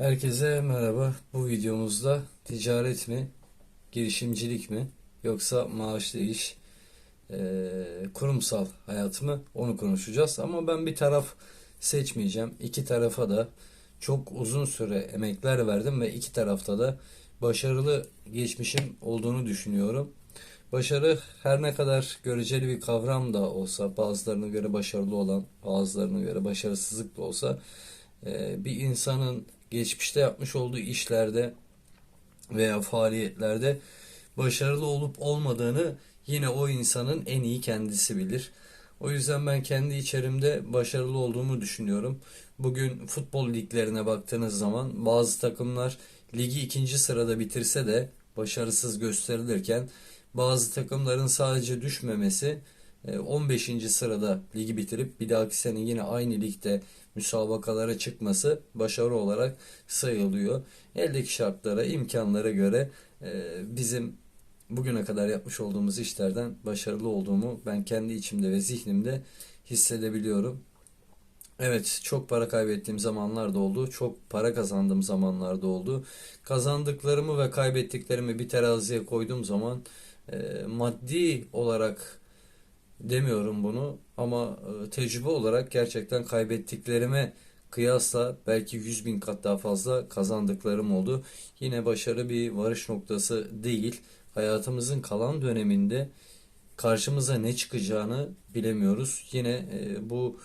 Herkese merhaba. Bu videomuzda ticaret mi, girişimcilik mi yoksa maaşlı iş, eee, kurumsal hayat mı onu konuşacağız. Ama ben bir taraf seçmeyeceğim. İki tarafa da çok uzun süre emekler verdim ve iki tarafta da başarılı geçmişim olduğunu düşünüyorum. Başarı her ne kadar göreceli bir kavram da olsa, bazılarına göre başarılı olan, bazılarına göre başarısızlık da olsa, e, bir insanın geçmişte yapmış olduğu işlerde veya faaliyetlerde başarılı olup olmadığını yine o insanın en iyi kendisi bilir. O yüzden ben kendi içerimde başarılı olduğumu düşünüyorum. Bugün futbol liglerine baktığınız zaman bazı takımlar ligi ikinci sırada bitirse de başarısız gösterilirken bazı takımların sadece düşmemesi e, 15. sırada ligi bitirip bir dahaki sene yine aynı ligde müsabakalara çıkması başarı olarak sayılıyor. Eldeki şartlara, imkanlara göre e, bizim bugüne kadar yapmış olduğumuz işlerden başarılı olduğumu ben kendi içimde ve zihnimde hissedebiliyorum. Evet, çok para kaybettiğim zamanlar da oldu. Çok para kazandığım zamanlar da oldu. Kazandıklarımı ve kaybettiklerimi bir teraziye koyduğum zaman e, maddi olarak demiyorum bunu ama e, tecrübe olarak gerçekten kaybettiklerime kıyasla belki 100 bin kat daha fazla kazandıklarım oldu. Yine başarı bir varış noktası değil. Hayatımızın kalan döneminde karşımıza ne çıkacağını bilemiyoruz. Yine e, bu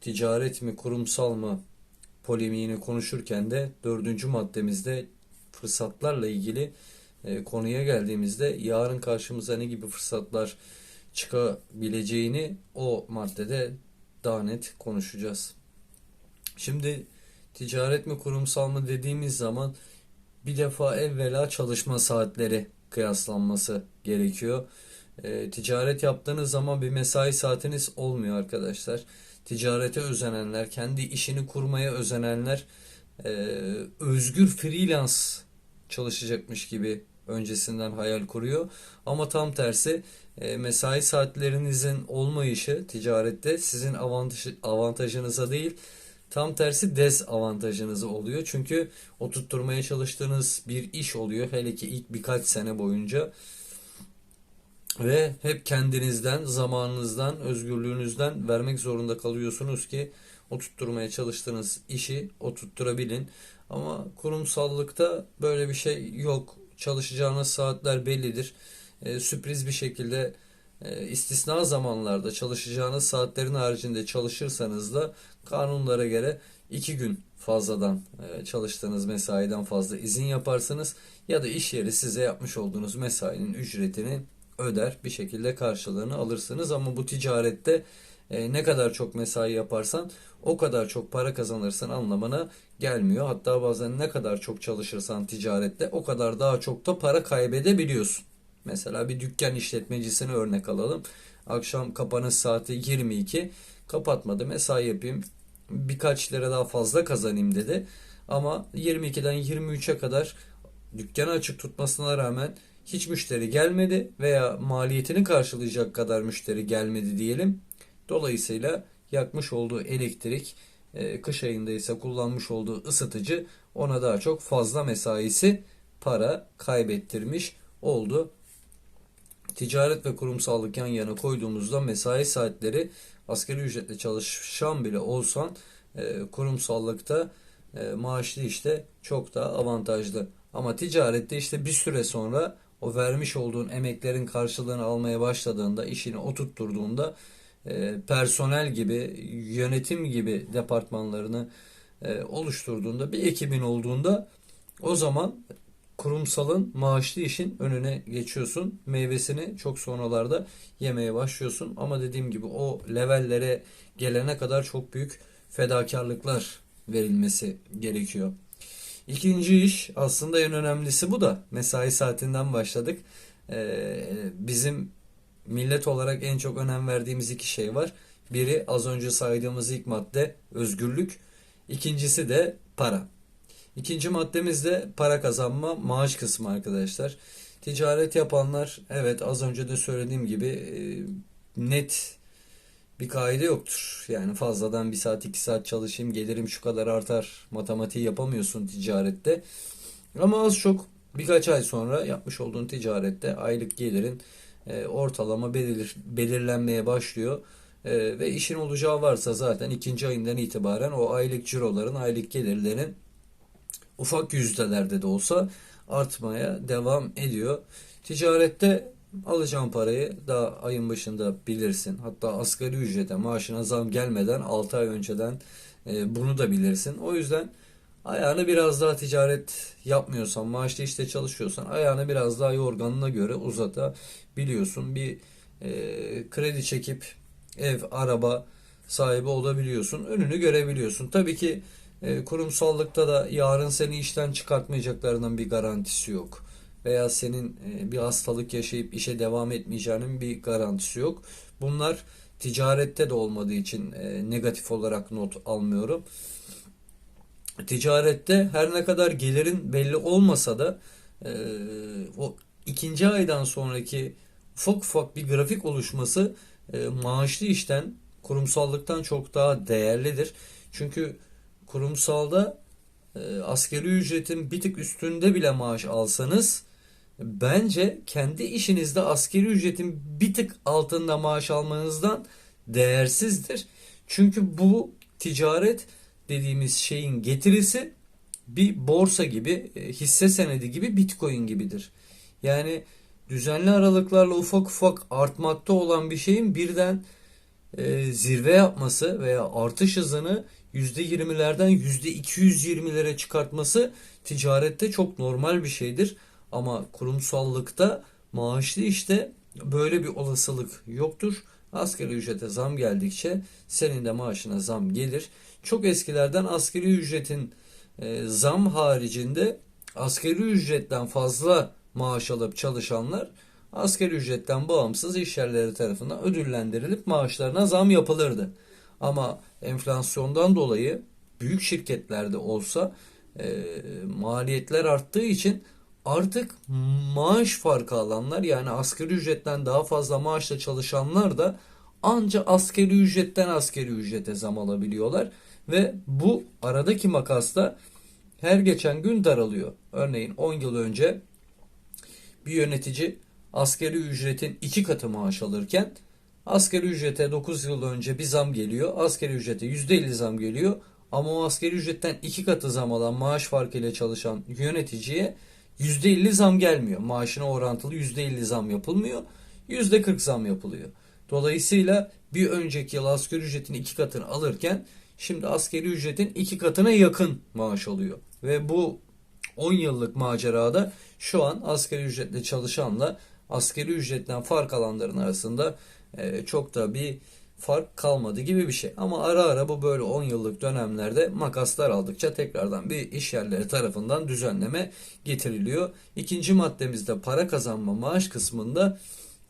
ticaret mi kurumsal mı polemiğini konuşurken de dördüncü maddemizde fırsatlarla ilgili e, konuya geldiğimizde yarın karşımıza ne gibi fırsatlar çıkabileceğini o maddede daha net konuşacağız. Şimdi ticaret mi kurumsal mı dediğimiz zaman bir defa evvela çalışma saatleri kıyaslanması gerekiyor. E, ticaret yaptığınız zaman bir mesai saatiniz olmuyor arkadaşlar. Ticarete özenenler, kendi işini kurmaya özenenler e, özgür freelance çalışacakmış gibi öncesinden hayal kuruyor. Ama tam tersi e, mesai saatlerinizin olmayışı ticarette sizin avantaj, avantajınıza değil tam tersi dezavantajınıza oluyor. Çünkü oturtturmaya çalıştığınız bir iş oluyor hele ki ilk birkaç sene boyunca ve hep kendinizden, zamanınızdan, özgürlüğünüzden vermek zorunda kalıyorsunuz ki oturtturmaya çalıştığınız işi oturtturabilin. Ama kurumsallıkta böyle bir şey yok. Çalışacağınız saatler bellidir. E, sürpriz bir şekilde e, istisna zamanlarda çalışacağınız saatlerin haricinde çalışırsanız da kanunlara göre iki gün fazladan e, çalıştığınız mesaiden fazla izin yaparsınız ya da iş yeri size yapmış olduğunuz mesainin ücretini öder bir şekilde karşılığını alırsınız ama bu ticarette e, ne kadar çok mesai yaparsan o kadar çok para kazanırsın anlamına gelmiyor. Hatta bazen ne kadar çok çalışırsan ticarette o kadar daha çok da para kaybedebiliyorsun. Mesela bir dükkan işletmecisini örnek alalım. Akşam kapanış saati 22. Kapatmadı mesai yapayım. Birkaç lira daha fazla kazanayım dedi. Ama 22'den 23'e kadar dükkanı açık tutmasına rağmen hiç müşteri gelmedi veya maliyetini karşılayacak kadar müşteri gelmedi diyelim. Dolayısıyla yakmış olduğu elektrik, e, kış ayında ise kullanmış olduğu ısıtıcı ona daha çok fazla mesaisi para kaybettirmiş oldu. Ticaret ve kurumsallık yan yana koyduğumuzda mesai saatleri asgari ücretle çalışan bile olsan e, kurumsallıkta e, maaşlı işte çok daha avantajlı. Ama ticarette işte bir süre sonra o vermiş olduğun emeklerin karşılığını almaya başladığında, işini oturtturduğunda e, personel gibi, yönetim gibi departmanlarını e, oluşturduğunda, bir ekibin olduğunda o zaman kurumsalın maaşlı işin önüne geçiyorsun. Meyvesini çok sonralarda yemeye başlıyorsun. Ama dediğim gibi o levellere gelene kadar çok büyük fedakarlıklar verilmesi gerekiyor. İkinci iş aslında en önemlisi bu da. Mesai saatinden başladık. Ee, bizim millet olarak en çok önem verdiğimiz iki şey var. Biri az önce saydığımız ilk madde özgürlük. İkincisi de para. İkinci maddemiz de para kazanma maaş kısmı arkadaşlar. Ticaret yapanlar evet az önce de söylediğim gibi e, net bir kaide yoktur. Yani fazladan bir saat iki saat çalışayım gelirim şu kadar artar matematiği yapamıyorsun ticarette. Ama az çok birkaç ay sonra yapmış olduğun ticarette aylık gelirin e, ortalama belir, belirlenmeye başlıyor. E, ve işin olacağı varsa zaten ikinci ayından itibaren o aylık ciroların, aylık gelirlerin ufak yüzdelerde de olsa artmaya devam ediyor. Ticarette alacağın parayı daha ayın başında bilirsin. Hatta asgari ücrete maaşına zam gelmeden 6 ay önceden e, bunu da bilirsin. O yüzden ayağını biraz daha ticaret yapmıyorsan, maaşlı işte çalışıyorsan ayağını biraz daha yorganına göre uzatabiliyorsun. Bir e, kredi çekip ev, araba sahibi olabiliyorsun. Önünü görebiliyorsun. Tabii ki e, kurumsallıkta da yarın seni işten çıkartmayacaklarının bir garantisi yok. Veya senin e, bir hastalık yaşayıp işe devam etmeyeceğinin bir garantisi yok. Bunlar ticarette de olmadığı için e, negatif olarak not almıyorum. Ticarette her ne kadar gelirin belli olmasa da e, o ikinci aydan sonraki ufak ufak bir grafik oluşması e, maaşlı işten kurumsallıktan çok daha değerlidir. Çünkü kurumsalda e, askeri ücretin bir tık üstünde bile maaş alsanız bence kendi işinizde askeri ücretin bir tık altında maaş almanızdan değersizdir. Çünkü bu ticaret dediğimiz şeyin getirisi bir borsa gibi, e, hisse senedi gibi Bitcoin gibidir. Yani düzenli aralıklarla ufak ufak artmakta olan bir şeyin birden e, zirve yapması veya artış hızını %20'lerden %220'lere çıkartması ticarette çok normal bir şeydir. Ama kurumsallıkta maaşlı işte böyle bir olasılık yoktur. Asgari ücrete zam geldikçe senin de maaşına zam gelir. Çok eskilerden asgari ücretin e, zam haricinde asgari ücretten fazla maaş alıp çalışanlar asgari ücretten bağımsız iş yerleri tarafından ödüllendirilip maaşlarına zam yapılırdı. Ama enflasyondan dolayı büyük şirketlerde olsa e, maliyetler arttığı için artık maaş farkı alanlar yani asgari ücretten daha fazla maaşla çalışanlar da anca asgari ücretten asgari ücrete zam alabiliyorlar ve bu aradaki makasta her geçen gün daralıyor. Örneğin 10 yıl önce bir yönetici asgari ücretin iki katı maaş alırken asgari ücrete 9 yıl önce bir zam geliyor. Asgari ücrete %50 zam geliyor. Ama o asgari ücretten iki katı zam alan maaş farkıyla çalışan yöneticiye %50 zam gelmiyor. Maaşına orantılı %50 zam yapılmıyor. %40 zam yapılıyor. Dolayısıyla bir önceki yıl asgari ücretin iki katını alırken şimdi asgari ücretin iki katına yakın maaş alıyor. Ve bu 10 yıllık macerada şu an asgari ücretle çalışanla asgari ücretten fark alanların arasında e, çok da bir fark kalmadı gibi bir şey. Ama ara ara bu böyle 10 yıllık dönemlerde makaslar aldıkça tekrardan bir iş yerleri tarafından düzenleme getiriliyor. İkinci maddemizde para kazanma maaş kısmında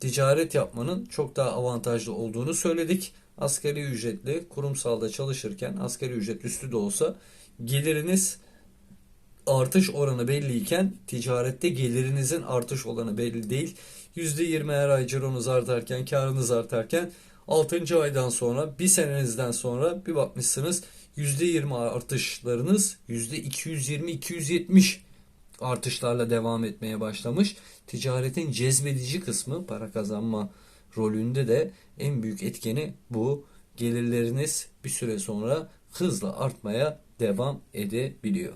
ticaret yapmanın çok daha avantajlı olduğunu söyledik. Asgari ücretli kurumsalda çalışırken asgari ücret üstü de olsa geliriniz artış oranı belliyken ticarette gelirinizin artış oranı belli değil. %20 her ay cironuz artarken, karınız artarken 6. aydan sonra bir senenizden sonra bir bakmışsınız %20 artışlarınız %220-270 artışlarla devam etmeye başlamış. Ticaretin cezbedici kısmı para kazanma rolünde de en büyük etkeni bu. Gelirleriniz bir süre sonra hızla artmaya devam edebiliyor.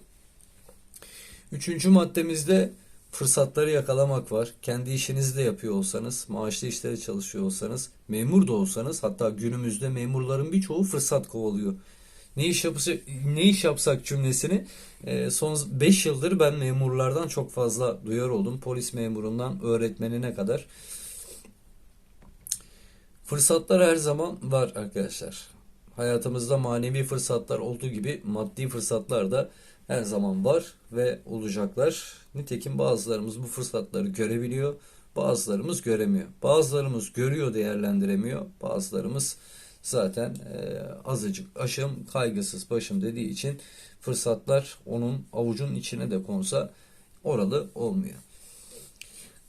Üçüncü maddemizde fırsatları yakalamak var. Kendi işinizi de yapıyor olsanız, maaşlı işleri çalışıyor olsanız, memur da olsanız hatta günümüzde memurların birçoğu fırsat kovalıyor. Ne iş yapsak, ne iş yapsak cümlesini e, son 5 yıldır ben memurlardan çok fazla duyar oldum. Polis memurundan öğretmenine kadar. Fırsatlar her zaman var arkadaşlar. Hayatımızda manevi fırsatlar olduğu gibi maddi fırsatlar da her zaman var ve olacaklar. Nitekim bazılarımız bu fırsatları görebiliyor, bazılarımız göremiyor. Bazılarımız görüyor, değerlendiremiyor. Bazılarımız zaten e, azıcık aşım, kaygısız başım dediği için fırsatlar onun avucun içine de konsa oralı olmuyor.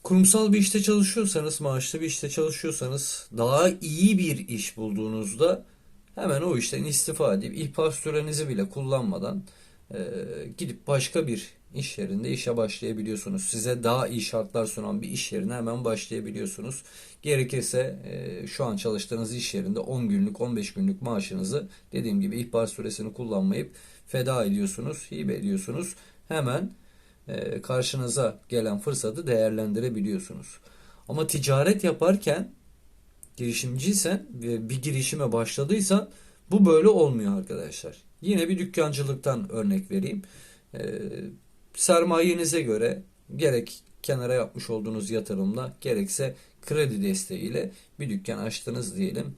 Kurumsal bir işte çalışıyorsanız, maaşlı bir işte çalışıyorsanız, daha iyi bir iş bulduğunuzda hemen o işten istifa edip ihbar sürenizi bile kullanmadan e, gidip başka bir iş yerinde işe başlayabiliyorsunuz. Size daha iyi şartlar sunan bir iş yerine hemen başlayabiliyorsunuz. Gerekirse e, şu an çalıştığınız iş yerinde 10 günlük 15 günlük maaşınızı dediğim gibi ihbar süresini kullanmayıp feda ediyorsunuz, hibe ediyorsunuz. Hemen karşınıza gelen fırsatı değerlendirebiliyorsunuz. Ama ticaret yaparken girişimciysen ve bir girişime başladıysan bu böyle olmuyor arkadaşlar. Yine bir dükkancılıktan örnek vereyim. E, sermayenize göre gerek kenara yapmış olduğunuz yatırımla gerekse kredi desteğiyle bir dükkan açtınız diyelim.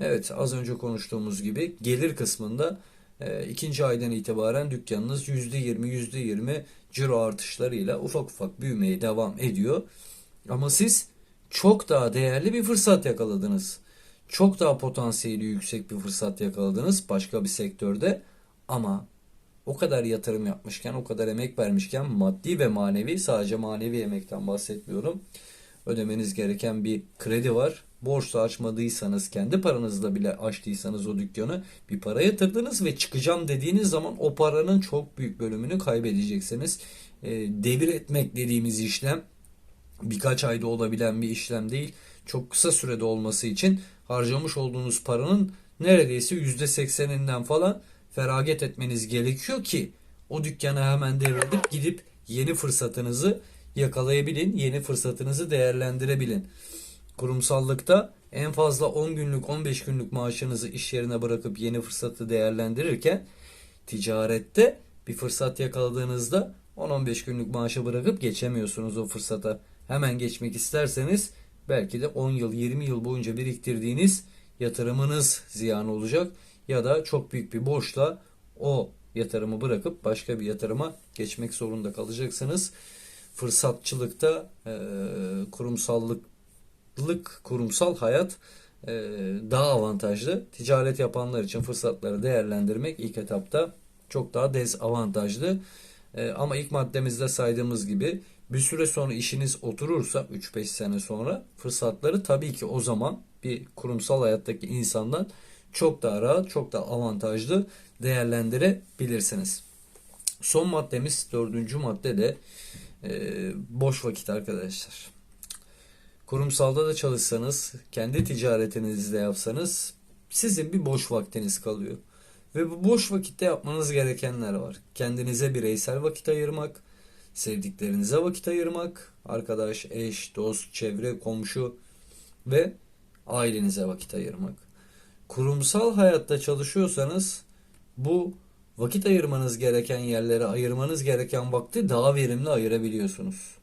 Evet az önce konuştuğumuz gibi gelir kısmında e, ikinci aydan itibaren dükkanınız %20 %20 ciro artışlarıyla ufak ufak büyümeye devam ediyor. Ama siz çok daha değerli bir fırsat yakaladınız. Çok daha potansiyeli yüksek bir fırsat yakaladınız başka bir sektörde ama o kadar yatırım yapmışken, o kadar emek vermişken maddi ve manevi sadece manevi emekten bahsetmiyorum. Ödemeniz gereken bir kredi var. Borçla açmadıysanız, kendi paranızla bile açtıysanız o dükkanı bir para yatırdınız ve çıkacağım dediğiniz zaman o paranın çok büyük bölümünü kaybedeceksiniz. E, devir etmek dediğimiz işlem birkaç ayda olabilen bir işlem değil. Çok kısa sürede olması için harcamış olduğunuz paranın neredeyse %80'inden falan feragat etmeniz gerekiyor ki o dükkanı hemen devredip gidip yeni fırsatınızı yakalayabilin, yeni fırsatınızı değerlendirebilin. Kurumsallıkta en fazla 10 günlük 15 günlük maaşınızı iş yerine bırakıp yeni fırsatı değerlendirirken ticarette bir fırsat yakaladığınızda 10-15 günlük maaşı bırakıp geçemiyorsunuz o fırsata. Hemen geçmek isterseniz belki de 10 yıl 20 yıl boyunca biriktirdiğiniz yatırımınız ziyan olacak ya da çok büyük bir borçla o yatırımı bırakıp başka bir yatırıma geçmek zorunda kalacaksınız. Fırsatçılıkta e, kurumsallık, kurumsal hayat e, daha avantajlı. Ticaret yapanlar için fırsatları değerlendirmek ilk etapta çok daha dezavantajlı. E, ama ilk maddemizde saydığımız gibi bir süre sonra işiniz oturursa 3-5 sene sonra fırsatları tabii ki o zaman bir kurumsal hayattaki insandan çok daha rahat, çok daha avantajlı değerlendirebilirsiniz. Son maddemiz dördüncü madde de boş vakit arkadaşlar. Kurumsalda da çalışsanız, kendi ticaretinizi de yapsanız sizin bir boş vaktiniz kalıyor. Ve bu boş vakitte yapmanız gerekenler var. Kendinize bireysel vakit ayırmak, sevdiklerinize vakit ayırmak, arkadaş, eş, dost, çevre, komşu ve ailenize vakit ayırmak. Kurumsal hayatta çalışıyorsanız bu vakit ayırmanız gereken yerlere ayırmanız gereken vakti daha verimli ayırabiliyorsunuz.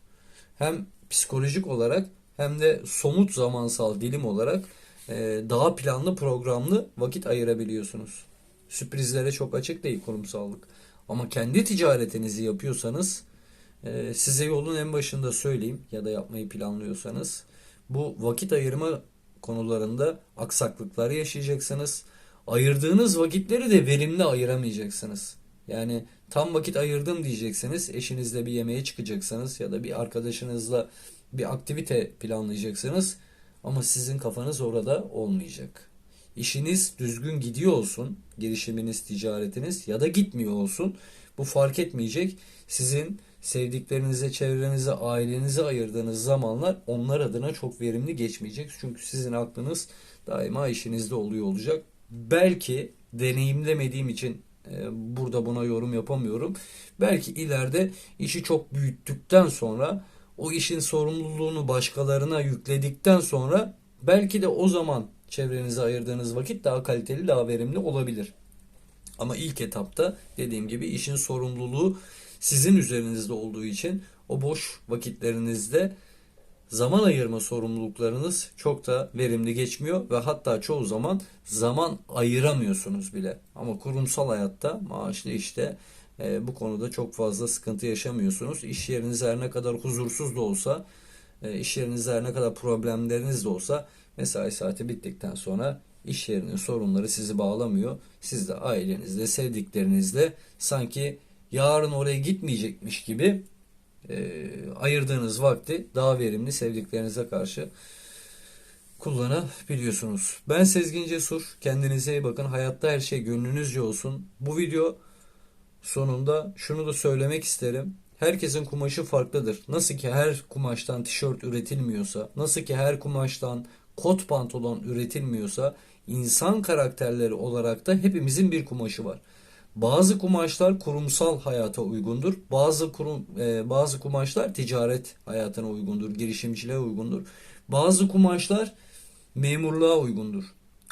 Hem psikolojik olarak hem de somut zamansal dilim olarak e, daha planlı programlı vakit ayırabiliyorsunuz. Sürprizlere çok açık değil kurumsallık. Ama kendi ticaretinizi yapıyorsanız e, size yolun en başında söyleyeyim ya da yapmayı planlıyorsanız bu vakit ayırma konularında aksaklıklar yaşayacaksınız. Ayırdığınız vakitleri de verimli ayıramayacaksınız. Yani tam vakit ayırdım diyeceksiniz. Eşinizle bir yemeğe çıkacaksınız ya da bir arkadaşınızla bir aktivite planlayacaksınız. Ama sizin kafanız orada olmayacak. İşiniz düzgün gidiyor olsun, girişiminiz, ticaretiniz ya da gitmiyor olsun. Bu fark etmeyecek. Sizin sevdiklerinize, çevrenize, ailenize ayırdığınız zamanlar onlar adına çok verimli geçmeyecek. Çünkü sizin aklınız daima işinizde oluyor olacak. Belki deneyimlemediğim için e, burada buna yorum yapamıyorum. Belki ileride işi çok büyüttükten sonra o işin sorumluluğunu başkalarına yükledikten sonra belki de o zaman çevrenize ayırdığınız vakit daha kaliteli, daha verimli olabilir. Ama ilk etapta dediğim gibi işin sorumluluğu sizin üzerinizde olduğu için o boş vakitlerinizde zaman ayırma sorumluluklarınız çok da verimli geçmiyor ve hatta çoğu zaman zaman ayıramıyorsunuz bile. Ama kurumsal hayatta maaşlı işte e, bu konuda çok fazla sıkıntı yaşamıyorsunuz. İş yeriniz her ne kadar huzursuz da olsa, e, iş yeriniz her ne kadar problemleriniz de olsa mesai saati bittikten sonra iş yerinin sorunları sizi bağlamıyor. Siz de ailenizle, sevdiklerinizle sanki yarın oraya gitmeyecekmiş gibi e, ayırdığınız vakti daha verimli sevdiklerinize karşı kullanabiliyorsunuz. Ben Sezgin Cesur. Kendinize iyi bakın. Hayatta her şey gönlünüzce olsun. Bu video sonunda şunu da söylemek isterim. Herkesin kumaşı farklıdır. Nasıl ki her kumaştan tişört üretilmiyorsa, nasıl ki her kumaştan kot pantolon üretilmiyorsa, insan karakterleri olarak da hepimizin bir kumaşı var. Bazı kumaşlar kurumsal hayata uygundur. Bazı kurum e, bazı kumaşlar ticaret hayatına uygundur, girişimciliğe uygundur. Bazı kumaşlar memurluğa uygundur.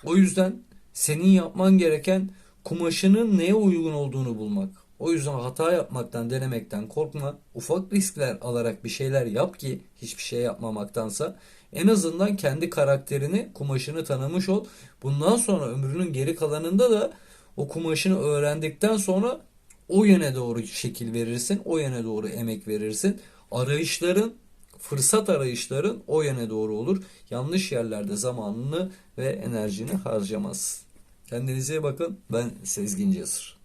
O yüzden senin yapman gereken kumaşının neye uygun olduğunu bulmak. O yüzden hata yapmaktan, denemekten korkma. Ufak riskler alarak bir şeyler yap ki hiçbir şey yapmamaktansa en azından kendi karakterini, kumaşını tanımış ol. Bundan sonra ömrünün geri kalanında da o kumaşını öğrendikten sonra o yöne doğru şekil verirsin, o yöne doğru emek verirsin. Arayışların, fırsat arayışların o yöne doğru olur. Yanlış yerlerde zamanını ve enerjini harcamaz. Kendinize bakın. Ben Sezgin Cesur.